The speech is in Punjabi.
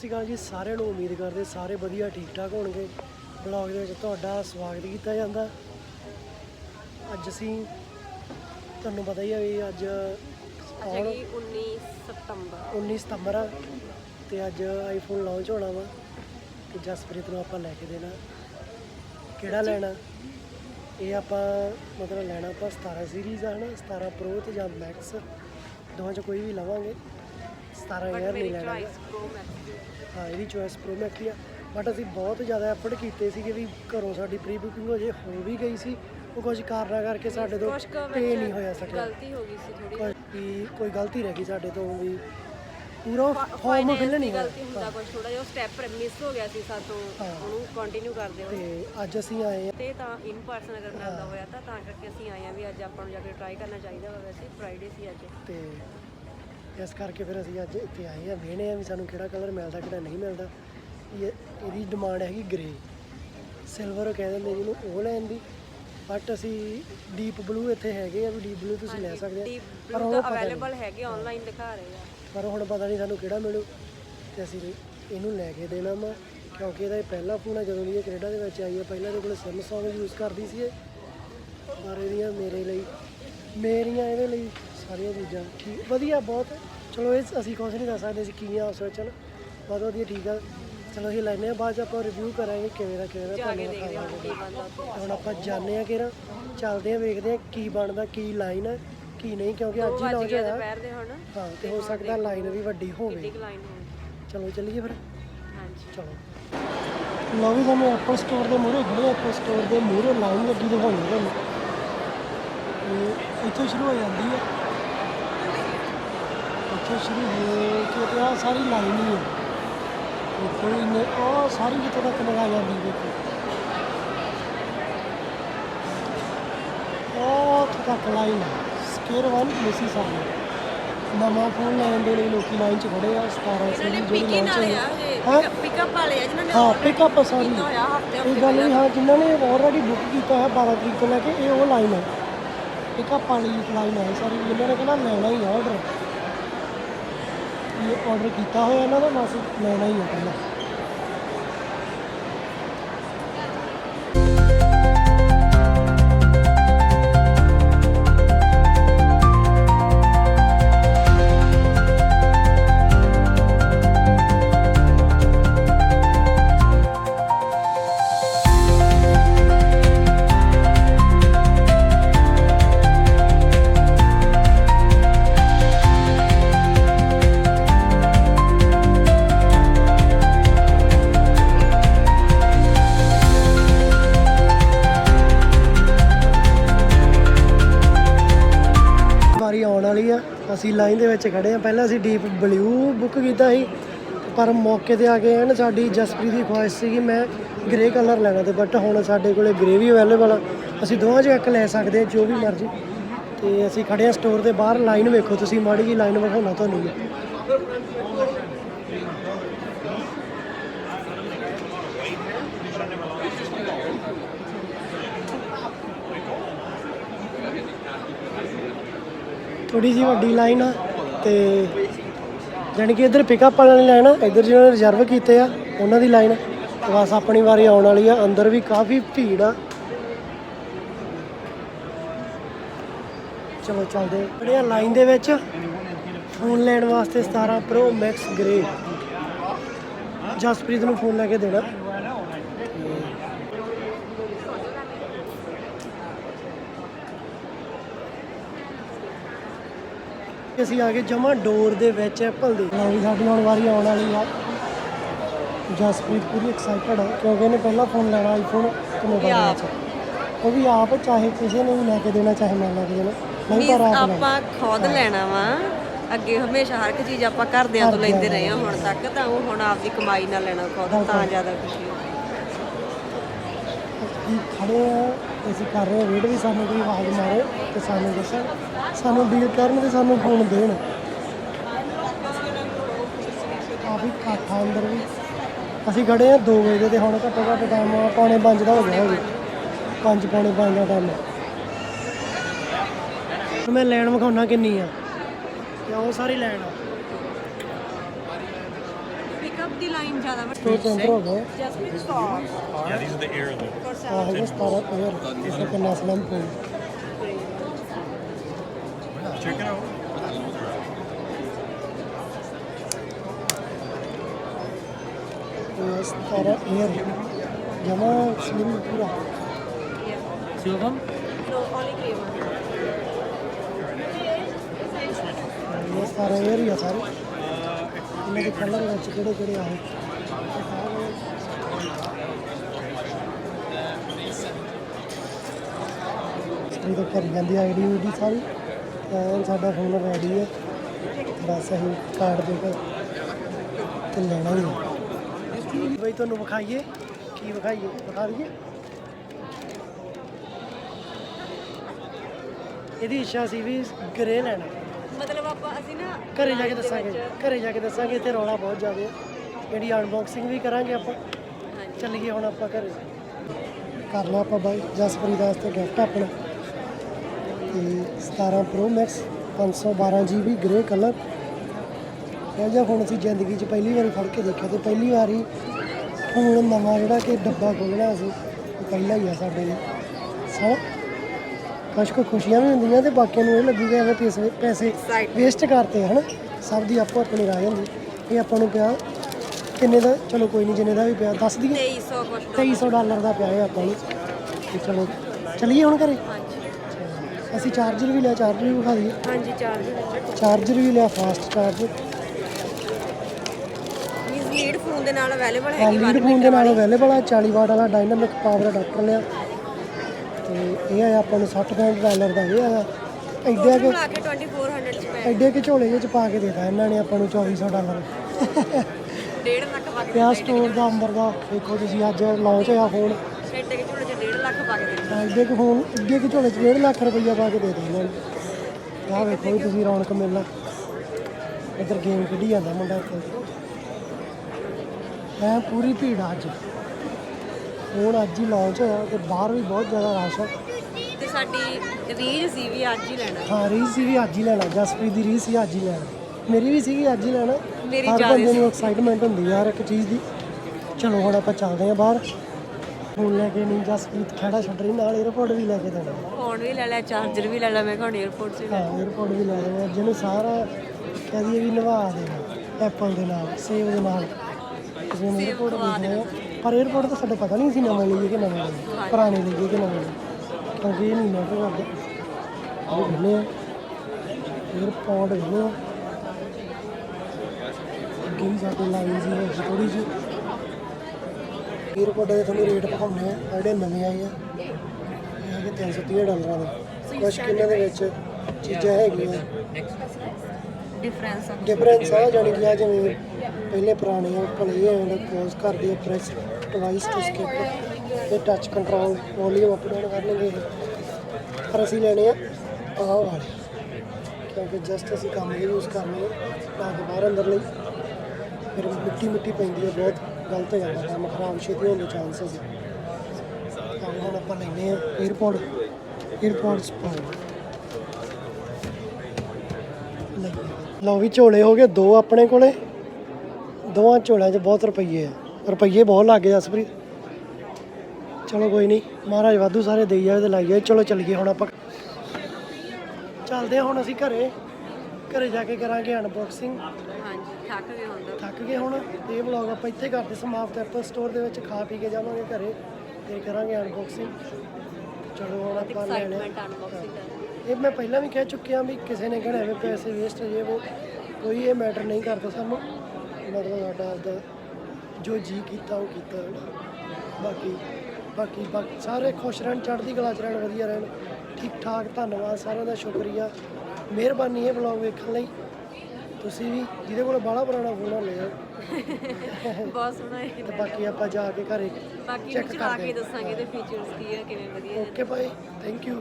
ਸਤਿ ਅਕਾਲ ਜੀ ਸਾਰਿਆਂ ਨੂੰ ਉਮੀਦ ਕਰਦੇ ਸਾਰੇ ਵਧੀਆ ਠੀਕ ਠਾਕ ਹੋਣਗੇ। ਬਲੌਗ ਦੇ ਵਿੱਚ ਤੁਹਾਡਾ ਸਵਾਗਤ ਕੀਤਾ ਜਾਂਦਾ। ਅੱਜ ਅਸੀਂ ਤੁਹਾਨੂੰ ਪਤਾ ਹੀ ਹੈ ਵੀ ਅੱਜ ਹੈਗੀ 19 ਸਤੰਬਰ। 19 ਸਤੰਬਰ ਆ ਤੇ ਅੱਜ ਆਈਫੋਨ ਲਾਂਚ ਹੋਣਾ ਵਾ ਤੇ ਜਸਪ੍ਰੀਤ ਨੂੰ ਆਪਾਂ ਲੈ ਕੇ ਦੇਣਾ। ਕਿਹੜਾ ਲੈਣਾ? ਇਹ ਆਪਾਂ ਮਤਲਬ ਲੈਣਾ ਆਪਾਂ 17 ਸੀਰੀਜ਼ ਆ ਹਨਾ? 17 ਪ੍ਰੋ ਤੇ ਜਾਂ ਮੈਕਸ ਦੋਵਾਂ ਚ ਕੋਈ ਵੀ ਲਵਾਂਗੇ। 17 ਬਟ ਯਾਰ ਮੇਰੀ ਨਹੀਂ ਲੈਣਾ। ਚੋਇਸ ਪ੍ਰੋ ਮੈਕਸ ਹਾਂ। ਇਹਦੀ ਚੋਇਸ ਪ੍ਰੋ ਮੈਕਸ ਹੀ ਆ। ਬਟ ਅਸੀਂ ਬਹੁਤ ਜ਼ਿਆਦਾ ਐਫਰਟ ਕੀਤੇ ਸੀਗੇ ਵੀ ਘਰੋਂ ਸਾਡੀ ਪ੍ਰੀ ਬੁਕਿੰਗ ਹੋ ਜੇ ਹੋ ਵੀ ਗਈ ਸੀ। ਉਹ ਕੁਝ ਕਾਰਨਾਂ ਕਰਕੇ ਸਾਡੇ ਤੋਂ ਕੁਛ ਕੁ ਪੇ ਵਿੱਚ ਨਹੀਂ ਹੋਇਆ ਸਕਿਆ। ਗਲਤੀ ਹੋ ਗਈ ਸੀ ਥੋੜੀ ਕੋਈ ਵੀ ਕੋਈ ਗਲਤੀ ਰਹਿ ਗਈ ਸਾਡੇ ਤੋਂ ਵੀ। ਪੂਰਾ ਫਾਰਮ ਫਿਲ ਨਹੀਂ ਹੋਇਆ ਗਲਤੀ ਹੁੰਦਾ ਕੁਝ ਥੋੜਾ ਜਿਹਾ ਸਟੈਪ ਮਿਸ ਹੋ ਗਿਆ ਸੀ ਸਾਤੋਂ। ਹਾਂ। ਉਹਨੂੰ ਕੰਟੀਨਿਊ ਕਰਦੇ ਹੋਏ। ਤੇ ਅੱਜ ਅਸੀਂ ਆਏ ਆ। ਤੇ ਤਾਂ ਇਨ ਪਰਸਨ ਅਗਰ ਮਿਲਦਾ ਹੋਇਆ ਤਾਂ ਤਾਂ ਕਰਕੇ ਅਸੀਂ ਆਏ ਆ ਵੀ ਅੱਜ ਆਪਾਂ ਨੂੰ ਜਾ ਕੇ ਟਰਾਈ ਕਰਨਾ ਚਾਹੀਦਾ ਵਾ ਵੈਸੇ। ਫਰਾਈਡੇ ਸੀ ਅੱਜ। ਤੇ ਇਸ ਕਰਕੇ ਫਿਰ ਅਸੀਂ ਅੱਜ ਇੱਥੇ ਆਏ ਆ ਵੇਹਣੇ ਆ ਵੀ ਸਾਨੂੰ ਕਿਹੜਾ ਕਲਰ ਮਿਲਦਾ ਕਿਹੜਾ ਨਹੀਂ ਮਿਲਦਾ। ਇਹ ਇਹਦੀ ਡਿਮਾਂਡ ਹੈਗੀ ਗ੍ਰੇ ਸਿਲਵਰ ਕਹਿ ਦਿੰਦੇ ਜਿਹਨੂੰ ਉਹ ਲੈਣ ਦੀ। ਬਟ ਅਸੀਂ ਡੀਪ ਬਲੂ ਇੱਥੇ ਹੈਗੇ ਆ ਵੀ ਡੀਪ ਬਲੂ ਤੁਸੀਂ ਲੈ ਸਕਦੇ ਆ। ਪਰ ਉਹ ਤਾਂ ਪਤਾ ਨਹੀਂ। ਅਵੇਲੇਬਲ ਹੈਗੇ ਆਨਲਾਈਨ ਦਿਖਾ ਰਹੇ ਆ। ਪਰ ਹੁਣ ਪਤਾ ਨਹੀਂ ਸਾਨੂੰ ਕਿਹੜਾ ਮਿਲੂ। ਤੇ ਅਸੀਂ ਇਹਨੂੰ ਲੈ ਕੇ ਦੇਣਾ ਵਾ। ਕਿਉਂਕਿ ਇਹਦਾ ਇਹ ਪਹਿਲਾ ਫੋਨ ਹੈ ਜਦੋਂ ਦੀ ਇਹ ਕੈਨੇਡਾ ਦੇ ਵਿੱਚ ਆਈ ਹੈ ਪਹਿਲਾਂ ਇਹਦੇ ਕੋਲ Samsung ਯੂਜ਼ ਕਰਦੀ ਸੀ ਇਹ। ਪਰ ਇਹਦੀਆਂ ਮੇਰੇ ਲਈ ਮੇਰੀਆਂ ਇਹਦੇ ਲਈ ਸਾਰੀਆਂ ਚੀਜ਼ਾਂ। ਠੀਕ ਵਧੀਆ ਬਹੁਤ। ਚਲੋ ਇਹ ਅਸੀਂ ਕੁਝ ਨਹੀਂ ਦੱਸ ਸਕਦੇ ਸੀ ਕੀ ਆ ਉਸ ਵਿੱਚ ਚਲ। ਬਹੁਤ ਵਧੀਆ ਠੀਕ ਆ। ਚਲੋ ਅਸੀਂ ਲੈਨੇ ਆ ਬਾਅਦ ਚ ਆਪਾਂ ਰਿਵਿਊ ਕਰਾਂਗੇ ਕਿਵੇਂ ਦਾ ਕਿਵੇਂ ਦਾ ਤੁਹਾਨੂੰ ਹੁਣ ਆਪਾਂ ਜਾਣਦੇ ਆ ਕਿਹੜਾ? ਚੱਲਦੇ ਆ ਵੇਖਦੇ ਆ ਕੀ ਬਣਦਾ ਕੀ ਲਾਈਨ ਹੈ ਕੀ ਨਹੀਂ ਕਿਉਂਕਿ ਅੱਜ ਹੀ ਗਿਆ ਹੋਇਆ। ਹਾਂ ਤੇ ਹੋ ਸਕਦਾ ਲਾਈਨ ਵੀ ਵੱਡੀ ਹੋਵੇ। ਚਲੋ ਚੱਲੀਏ ਫਿਰ। ਹਾਂਜੀ। ਚਲੋ। ਲਓ ਵੀ ਤੁਹਾਨੂੰ ਐਪਲ ਸਟੋਰ ਦੇ ਮੂਹਰੇ ਖੜੇ ਐਪਲ ਸਟੋਰ ਦੇ ਮੂਹਰੇ ਲਾਈਨ ਲੱਗੀ ਦਿਖਾਉਣੀ ਤੁਹਾਨੂੰ। ਇੱਥੋਂ ਸ਼ੁਰੂ ਹੋ ਜਾਂਦੀ ਹੈ ਇੱਥੋਂ ਸ਼ੁਰੂ ਹੋ ਕੇ ਤੇ ਆਹ ਸਾਰੀ ਲਾਈਨ ਹੀ ਹੈ। ਇੱਥੋਂ ਇੰਨੇ ਉਹ ਸਾਰੀ ਜਿੱਥੋਂ ਤੱਕ ਲਗਾ ਜਾਂਦੀ ਦੇਖੋ। ਉਹ ਉੱਥੋਂ ਤੱਕ ਲਾਈਨ ਸਕੇਅਰ 1 ਮਿਸੀ ਸਾਹਮਣੇ ਨਵਾਂ ਫੋਨ ਲੈਣ ਦੇ ਲਈ ਲੋਕੀ ਲਾਈਨ 'ਚ ਖੜੇ ਆ 17 ਸੀਰੀਜ਼ ਜਿਹੜੀ ਲਾਂਚ ਹੋਈ ਹਾਂ? ਪਿਕਅਪ ਵਾਲੇ ਆ ਜਿਨ੍ਹਾਂ ਨੇ ਹਾਂ ਪਿਕਅਪ ਸੌਰੀ। ਇਹ ਗੱਲ ਵੀ ਹਾਂ ਜਿਨ੍ਹਾਂ ਨੇ ਆਲਰੇਡੀ ਬੁੱਕ ਕੀਤਾ ਹੈ 12 ਤਰੀਕ ਤੋਂ ਲੈ ਕੇ ਇਹ ਉਹ ਲਾਈਨ ਹੈ। ਪਿਕਅਪ ਵਾਲੀ ਲਾਈਨ ਹੈ ਸਾਰੀ ਜਿਨ੍ਹਾਂ ਨੇ ਕਹਿੰਦਾ ਲੈਣਾ ਹੀ ਆਰਡਰ ਇਹ ਆਰਡਰ ਕੀਤਾ ਹੋਇਆ ਇਹਨਾਂ ਦਾ ਬਸ ਲੈਣਾ ਹੀ ਹੈ ਪਹਿਲਾਂ। ਅਸੀਂ ਲਾਈਨ ਦੇ ਵਿੱਚ ਖੜੇ ਆ ਪਹਿਲਾਂ ਅਸੀਂ ਡੀਪ ਬਲੂ ਬੁੱਕ ਕੀਤਾ ਸੀ, ਪਰ ਮੌਕੇ ਤੇ ਆ ਕੇ ਐਨ ਸਾਡੀ ਜਸਪ੍ਰੀਤ ਦੀ ਖੁਆਇਸ਼ ਕਿ ਮੈਂ ਗ੍ਰੇ ਕਲਰ ਲੈਣਾ ਤੇ ਬਟ ਹੁਣ ਸਾਡੇ ਕੋਲੇ ਗ੍ਰੇ ਵੀ ਅਵੇਲੇਬਲ ਆ। ਅਸੀਂ ਦੋਵਾਂ 'ਚੋਂ ਇੱਕ ਲੈ ਸਕਦੇ ਹਾਂ, ਜੋ ਵੀ ਮਰਜ਼ੀ। ਤੇ ਅਸੀਂ ਖੜੇ ਆ ਸਟੋਰ ਦੇ ਬਾਹਰ, ਲਾਈਨ ਵੇਖੋ, ਤੁਸੀਂ ਮਾੜੀ ਜੀ ਲਾਈਨ ਵਿਖਾਉਣਾ ਤੁਹਾਨੂੰ ਥੋੜੀ ਜਿਹੀ ਵੱਡੀ ਲਾਈਨ ਆ ਤੇ ਜਾਣੀ ਕਿ ਇੱਧਰ ਪਿਕਅਪ ਵਾਲਿਆਂ ਦੀ ਲਾਈਨ ਆ ਇੱਧਰ ਜਿਹਨਾਂ ਨੇ ਰਿਜ਼ਰਵ ਕੀਤੇ ਆ, ਉਹਨਾਂ ਦੀ ਲਾਈਨ। ਤੇ ਬਸ ਆਪਣੀ ਵਾਰੀ ਆਉਣ ਵਾਲੀ ਆ, ਅੰਦਰ ਵੀ ਕਾਫੀ ਭੀੜ ਆ। ਚਲੋ ਚੱਲਦੇ ਜਿਹੜੇ ਆ ਲਾਈਨ ਦੇ ਵਿੱਚ ਫੋਨ ਲੈਣ ਵਾਸਤੇ 17 ਪ੍ਰੋ ਮੈਕਸ Gray ਜਸਪ੍ਰੀਤ ਨੂੰ ਫੋਨ ਲੈ ਕੇ ਦੇਣਾ। ਅਸੀਂ ਆ ਗਏ ਜਮਾ ਡੋਰ ਦੇ ਵਿੱਚ ਐਪਲ ਦੇ। ਲਓ ਵੀ ਸਾਡੀ ਹੁਣ ਵਾਰੀ ਆਉਣ ਵਾਲੀ ਆ। ਜਸਪ੍ਰੀਤ ਪੂਰੀ ਐਕਸਾਈਟਡ ਹੈ ਕਿਉਂਕਿ ਇਹਨੇ ਪਹਿਲਾ ਫੋਨ ਲੈਣਾ ਆਈਫੋਨ ਦੇ ਵਿੱਚ ਉਹ ਵੀ ਆਪ ਚਾਹੇ ਕਿਸੇ ਨੂੰ ਵੀ ਲੈ ਕੇ ਦੇਣਾ ਚਾਹੇ ਮੈਂ ਲੈ ਕੇ ਦੇਣਾ। ਨਹੀਂ ਪਰ ਆਪ ਖੁਦ ਲੈਣਾ ਵਾ। ਅੱਗੇ ਹਮੇਸ਼ਾ ਹਰ ਇੱਕ ਚੀਜ਼ ਆਪਾਂ ਘਰਦਿਆਂ ਤੋਂ ਲੈਂਦੇ ਰਹੇ ਹਾਂ ਹੁਣ ਤੱਕ ਤਾਂ ਉਹ ਹੁਣ ਆਪਦੀ ਕਮਾਈ ਨਾਲ ਲੈਣਾ ਖੁਦ ਤਾਂ ਜ਼ਿਆਦਾ ਖੁਸ਼ੀ ਅਸੀਂ ਖੜੇ ਆ ਤੇ ਅਸੀਂ ਕਰ ਰਹੇ ਵੇਟ ਵੀ ਸਾਨੂੰ ਕੋਈ ਆਵਾਜ਼ ਮਾਰੇ ਤੇ ਸਾਨੂੰ ਦੱਸਣ ਸਾਨੂੰ ਡੀਲ ਕਰਨ ਤੇ ਸਾਨੂੰ ਫੋਨ ਦੇਣ। ਕਾਫੀ ਇਕੱਠ ਆ ਅੰਦਰ ਵੀ। ਅਸੀਂ ਖੜੇ ਆ 2 ਵਜੇ ਤੇ, ਹੁਣ ਘੱਟੋ ਘੱਟ ਟਾਈਮ ਪੌਣੇ 5 ਦਾ ਹੋ ਗਿਆ ਹੋਵੇ 5 ਪੌਣੇ 5 ਦਾ ਟਾਈਮ ਮੈਂ ਲੈਣ ਵਿਖਾਉਣਾ ਕਿੰਨੀ ਆ? ਤੇ ਉਹ ਸਾਰੀ ਲੈਣ ਆ? ਪਿਕਅਪ ਦੀ ਡਿਜ਼ਾਈਨ ਜ਼ਿਆਦਾ ਸਟੋਰ ਚ ਅੰਦਰ ਹੋ ਗਏ ਜਸਮੀਨ ਸੌਸ Yeah, these are the heirloom. Four ਆ ਹੈਗੇ 17 ਪੇਅਰ ਇਸ ਦਾ ਕਿੰਨਾ slim phone Check it out. ਇਹ 17 에ਅਰ ਜਮਾ ਸਲਿਮ ਪੂਰਾ Silver? ਨੋ ਓਨਲੀ ਕਰੀਮ ਇਹਨਾਂ ਦੇ ਕਲਰ ਵਿੱਚ ਕਿਹੜੇ ਕਿਹੜੇ ਆਏ? ਸਟਰੀ ਤੋਂ ਭਰੀ ਜਾਂਦੀ ਆਈਡੀ ਵੀਡੀ ਸਾਰੀ। ਐਨ ਸਾਡਾ ਫੋਨ ਰੈਡੀ ਹੈ ਬਸ ਅਸੀਂ ਕਾਰਡ ਦੇ ਕੇ ਤੇ ਲੈਣਾ ਹੀ ਹੈ ਬਈ ਤੁਹਾਨੂੰ ਵਿਖਾਈਏ। ਕੀ ਵਿਖਾਈਏ? ਵਿਖਾ ਦਈਏ। ਇਹਦੀ ਇੱਛਾ ਸੀ ਵੀ ਗ੍ਰੇ ਲੈਣਾ। ਮਤਲਬ ਆਪਾਂ ਅਸੀਂ ਨਾ ਘਰੇ ਜਾ ਕੇ ਦੱਸਾਂਗੇ। ਘਰੇ ਜਾ ਕੇ ਦੱਸਾਂਗੇ ਇੱਥੇ ਰੌਲਾ ਬਹੁਤ ਜ਼ਿਆਦਾ ਹੈ। ਜਿਹੜੀ ਅਨਬਾਕਸਿੰਗ ਵੀ ਕਰਾਂਗੇ ਆਪਾਂ। ਚੱਲੀਏ ਹੁਣ ਆਪਾਂ ਘਰੇ। ਕਰ ਲਿਆ ਆਪਾਂ ਬਾਈ ਜਸਪ੍ਰੀਤ ਵਾਸਤੇ ਗਿਫਟ ਆਪਣਾ। ਤੇ 17 Pro Max 512 GB grey colour ਇਹ ਜਿਹਾ ਫੋਨ ਅਸੀਂ ਜ਼ਿੰਦਗੀ 'ਚ ਪਹਿਲੀ ਵਾਰੀ ਫੜ ਕੇ ਦੇਖਿਆ ਤੇ ਪਹਿਲੀ ਵਾਰੀ ਫੋਨ ਨਵਾਂ ਜਿਹੜਾ ਕਿ ਡੱਬਾ ਖੋਲ੍ਹਣਾ ਸੀ ਉਹ ਪਹਿਲਾ ਹੀ ਆ ਸਾਡੇ ਲਈ। ਸਾ ਕੁਛ ਕੁ ਖੁਸ਼ੀਆਂ ਵੀ ਹੁੰਦੀਆਂ ਤੇ ਬਾਕੀਆਂ ਨੂੰ ਇਹ ਲੱਗੂਗਾ ਐਵੇਂ ਪੈਸੇ. ਵੇਸਟ ਕਰਤੇ ਹਨ? ਸਭ ਦੀ ਆਪੋ ਆਪਣੀ ਰਾਏ ਹੁੰਦੀ ਇਹ ਆਪਾਂ ਨੂੰ ਪਿਆ ਕਿੰਨੇ ਦਾ? ਚਲੋ ਕੋਈ ਨਹੀਂ ਜਿੰਨੇ ਦਾ ਵੀ ਪਿਆ ਦੱਸ ਦਈਏ। 2300 ਕੁਛ ਦਾ 2300 ਡਾਲਰ ਦਾ ਪਿਆ ਹੈ ਆਪਾਂ ਨੂੰ। ਤੇ ਚਲੋ ਚਲੀਏ ਹੁਣ ਘਰੇ? ਹਾਂਜੀ। ਅਸੀਂ ਚਾਰਜਰ ਵੀ ਲਿਆ ਚਾਰਜਰ ਵੀ ਵਿਖਾ ਦਈਏ। ਹਾਂਜੀ ਚਾਰਜ ਚਾਰਜਰ ਵੀ ਲਿਆ ਫਾਸਟ ਚਾਰਜਰ। ਲੀਡ ਫੋਨ ਦੇ ਨਾਲ ਅਵੇਲੇਬਲ ਹੈਗੀ ਲੀਡ ਫੋਨ ਦੇ ਨਾਲ ਅਵੇਲੇਬਲ ਆ 40 ਵਾਟ ਵਾਲਾ ਡਾਇਨਾਮਿਕ ਪਾਵਰ ਅਡਾਪਟਰ ਲਿਆ। ਤੇ ਇਹ ਆਇਆ ਆਪਾਂ ਨੂੰ 60 65 ਡਾਲਰ ਦਾ ਇਹ ਆਇਆ। ਐਡੇ ਕਿ ਕੇ 2400 ਚ ਪੈ ਐਡੇ ਕਿ ਝੋਲੇ ਜਿਹੇ ਚ ਪਾ ਕੇ ਦੇਤਾ ਇਹਨਾਂ ਨੇ ਆਪਾਂ ਨੂੰ 2400 ਡਾਲਰ। 1.5 ਲੱਖ ਪਾ ਕੇ ਪਿਆ ਸਟੋਰ ਦਾ ਅੰਦਰ ਦਾ ਦੇਖੋ ਤੁਸੀਂ ਅੱਜ ਲਾਂਚ ਹੋਇਆ ਫੋਨ ਛੇਟੇ ਕੇ ਝੋਲੇ ਚ 1.5 ਲੱਖ ਪਾ ਕੇ ਦਿੱਤਾ। ਐਡੇ ਕਿ ਫੋਨ ਐਡੇ ਕਿ ਝੋਲੇ ਚ 1.5 ਲੱਖ ਰੁਪਈਆ ਪਾ ਕੇ ਦੇ ਦੇ ਇਹਨਾਂ ਨੇ। ਵੇਖੋ ਤੁਸੀਂ ਰੌਣਕ ਮੇਲਾ। ਇੱਧਰ ਗੇਮ ਖੇਡੀ ਜਾਂਦਾ ਮੁੰਡਾ ਇੱਥੇ। ਐ ਪੂਰੀ ਭੀੜ ਆ ਅੱਜ। ਫੋਨ ਅੱਜ ਹੀ ਲਾਂਚ ਹੋਇਆ ਤੇ ਬਾਹਰ ਵੀ ਬਹੁਤ ਜ਼ਿਆਦਾ ਰਸ਼ ਹੈ ਤੇ ਸਾਡੀ ਰੀਲ ਸੀ ਵੀ ਅੱਜ ਹੀ ਲੈਣਾ। ਹਾਂ ਰੀਲ ਸੀ ਵੀ ਅੱਜ ਹੀ ਲੈਣਾ। ਜਸਪ੍ਰੀਤ ਦੀ ਰੀਲ ਸੀ ਅੱਜ ਹੀ ਲੈਣਾ। ਮੇਰੀ ਵੀ ਸੀਗੀ ਅੱਜ ਹੀ ਲੈਣਾ। ਮੇਰੀ ਹਰ ਜ਼ਿਆਦਾ ਬੰਦੇ ਐਕਸਾਈਟਮੈਂਟ ਹੁੰਦੀ ਯਾਰ ਇੱਕ ਚੀਜ਼ ਦੀ। ਚਲੋ ਹੁਣ ਆਪਾਂ ਚੱਲਦੇ ਆ ਬਾਹਰ। ਫੋਨ ਲੈ ਕੇ ਨਹੀਂ ਜਸਪ੍ਰੀਤ ਖੜਾ ਛੱਡ ਰਹੀ ਨਾਲ 에어ਪੋਰਟ ਵੀ ਲੈ ਕੇ ਦੇਣਾ। ਫੋਨ ਵੀ ਲੈ ਲੈ ਚਾਰਜਰ ਵੀ ਲੈ ਲੈ ਮੈਂ ਕੋਣ 에어ਪੋਰਟ ਸੀ ਹਾਂ 에어ਪੋਰਟ ਵੀ ਲੈ ਲੈ ਜਿਹਨੂੰ ਸਾਰਾ ਕਹਦੀ ਵੀ ਨਿਭਾ ਦੇਣਾ ਐਪਲ ਦੇ ਨਾਲ ਸੇਵ ਦੇ ਨਾਲ। ਸੇਵ ਖਵਾ ਦੇਣਾ। ਪਰ 에어ਪੋਰਟ ਤਾਂ ਸਾਡਾ ਪਤਾ ਨਹੀਂ ਸੀ ਨਵਾਂ ਲਈਏ ਕਿ ਨਵਾਂ ਪੁਰਾਣੇ ਲਈਏ ਕਿ ਨਵਾਂ ਲਈਏ। ਇਹ ਨਹੀਂ ਮੈਟਰ ਕਰਦਾ ਉਹ ਭੁੱਲੇ 에어ਪੋਰਟ ਭੁੱਲੇ ਆ ਗਈ ਸਾਡੇ ਲਾਈਨ ਸੀ ਅੱਜ ਥੋੜੀ ਜਿਹੀ। 에어ਪੋਰਟ ਦੇ ਤੁਹਾਨੂੰ ਰੇਟ ਪਕਾਉਣੇ ਆ ਜਿਹੜੇ ਨਵੇਂ ਆਏ ਆ, ਇਹ ਹੈਗੇ 330 ਡਾਲਰਾਂ ਦੇ। ਕੁਝ ਕਿੰਨੇ ਦੇ ਵਿੱਚ ਚੀਜ਼ਾਂ ਹੈਗੀਆਂ। ਡਿਫਰੈਂਸ ਆ ਡਿਫਰੈਂਸ ਆ ਜਾਣੀ ਕਿ ਆ ਜਿਵੇਂ ਪਹਿਲੇ ਪੁਰਾਣੇ ਆ, ਭਲੇ ਐਂਡ ਕੋਸ ਕਰਦੇ ਆ ਪ੍ਰੈਸ ਟਵਾਈਸ ਟੂ ਸਕਿਪ ਇਹ touch control volume up down ਕਰ ਲੈਂਦੇ ਇਹ ਪਰ ਅਸੀਂ ਲੈਣੇ ਆ ਆਹ ਵਾਲੇ। ਕਿਉਂਕਿ ਜਸਟ ਅਸੀਂ ਕੰਮ ਲਈ ਯੂਜ਼ ਕਰਨੇ ਤਾਂ ਕਿ ਬਾਹਰ ਅੰਦਰ ਲਈ। ਫਿਰ ਮਿੱਟੀ ਮਿੱਟੀ ਪੈਂਦੀ ਹੈ ਬਹੁਤ ਗਲਤ ਹੋ ਜਾਂਦਾ, ਕੰਮ ਖਰਾਬ ਛੇਤੀ ਹੋਣ ਦੇ ਚਾਂਸਸ ਆ। ਹੁਣ ਆਪਾਂ ਲੈਨੇ ਆ 에어ਪੋਰਟ 에어ਪੋਰਟਸ ਪਾਉਣਾ ਲਓ ਵੀ ਝੋਲੇ ਹੋ ਗਏ ਦੋ ਆਪਣੇ ਕੋਲੇ। ਦੋਵਾਂ ਝੋਲਿਆਂ 'ਚ ਬਹੁਤ ਰੁਪਈਏ ਆ। ਰੁਪਈਏ ਬਹੁਤ ਲੱਗ ਗਏ ਜਸਪ੍ਰੀਤ। ਚਲੋ ਕੋਈ ਨਹੀਂ ਮਹਾਰਾਜ ਵਾਧੂ ਸਾਰੇ ਦੇਈ ਜਾਵੇ ਤੇ ਲਾਈ ਜਾਵੇ। ਚਲੋ ਚੱਲੀਏ ਹੁਣ ਆਪਾਂ। ਚੱਲਦੇ ਹਾਂ ਹੁਣ ਅਸੀਂ ਘਰੇ। ਘਰੇ ਜਾ ਕੇ ਕਰਾਂਗੇ ਅਨਬਾਕਸਿੰਗ ਹਾਂਜੀ ਥੱਕ ਗਏ ਹੁੰਦਾ ਥੱਕ ਗਏ ਹੁਣ। ਇਹ ਵਲੌਗ ਆਪਾਂ ਇੱਥੇ ਕਰਦੇ ਸਮਾਪਤ। ਐਪਲ ਸਟੋਰ ਦੇ ਵਿੱਚ ਖਾ ਪੀ ਕੇ ਜਾਵਾਂਗੇ ਘਰੇ ਤੇ ਕਰਾਂਗੇ ਅਨਬਾਕਸਿੰਗ ਚਲੋ ਹੁਣ ਆਪਾਂ ਲੈਣੇ ਐਕਸਾਈਟਮੈਂਟ ਅਨਬਾਕਸਿੰਗ ਕਰ ਇਹ ਮੈਂ ਪਹਿਲਾਂ ਵੀ ਕਹਿ ਚੁੱਕਿਆ ਵੀ ਕਿਸੇ ਨੇ ਕਹਿਣਾ ਐਵੇਂ ਪੈਸੇ ਵੇਸਟ ਜੇ ਉਹ ਕੋਈ ਇਹ ਮੈਟਰ ਨਹੀਂ ਕਰਦਾ ਸਾਨੂੰ। ਮਤਲਬ ਸਾਡਾ ਆਪਦਾ ਜੋ ਜੀ ਕੀਤਾ ਉਹ ਕੀਤਾ। ਬਾਕੀ ਬਾਕੀ ਬਾਕੀ ਸਾਰੇ ਖੁਸ਼ ਰਹਿਣ ਚੜ੍ਹਦੀ ਕਲਾ ਚ ਰਹਿਣ ਵਧੀਆ ਰਹਿਣ। ਠੀਕ ਠਾਕ ਧੰਨਵਾਦ ਸਾਰਿਆਂ ਦਾ ਸ਼ੁਕਰੀਆ। ਮਿਹਰਬਾਨੀ ਇਹ ਵਲੌਗ ਵੇਖਣ ਲਈ। ਤੁਸੀਂ ਵੀ ਜਿਹਦੇ ਕੋਲ ਬਾਹਲਾ ਪੁਰਾਣਾ ਫੋਨ ਆ ਲਿਆ ਬਹੁਤ ਸੋਹਣਾ ਹੈ ਤੇ ਬਾਕੀ ਆਪਾਂ ਜਾ ਕੇ ਘਰੇ ਬਾਕੀ check ਨੂੰ ਚਲਾ ਕਰਦੇ ਕੇ ਦੱਸਾਂਗੇ ਤੇ ਫੀਚਰਸ ਕੀ ਹੈ ਕਿਵੇਂ ਵਧੀਆ ਓਕੇ ਬਾਈ ਥੈਂਕ ਯੂ